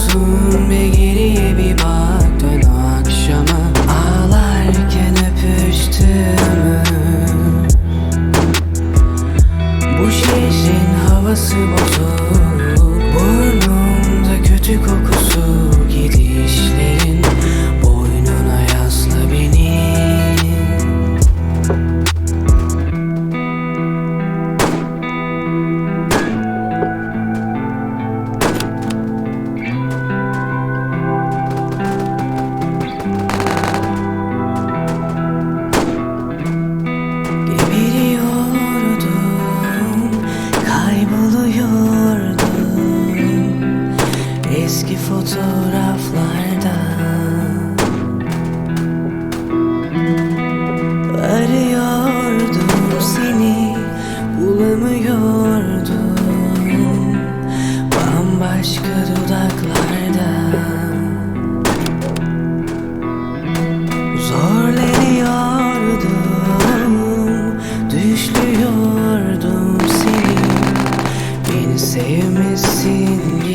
musun bir geriye bir bak. Dön akşama. Ağlarken öpüştüğümü. Bu şehrin havası bozuk Eski fotoğraflarda Arıyordum seni Bulamıyordum Bambaşka dudaklarda Zorlanıyordum Düşlüyordum seni Beni sevmesin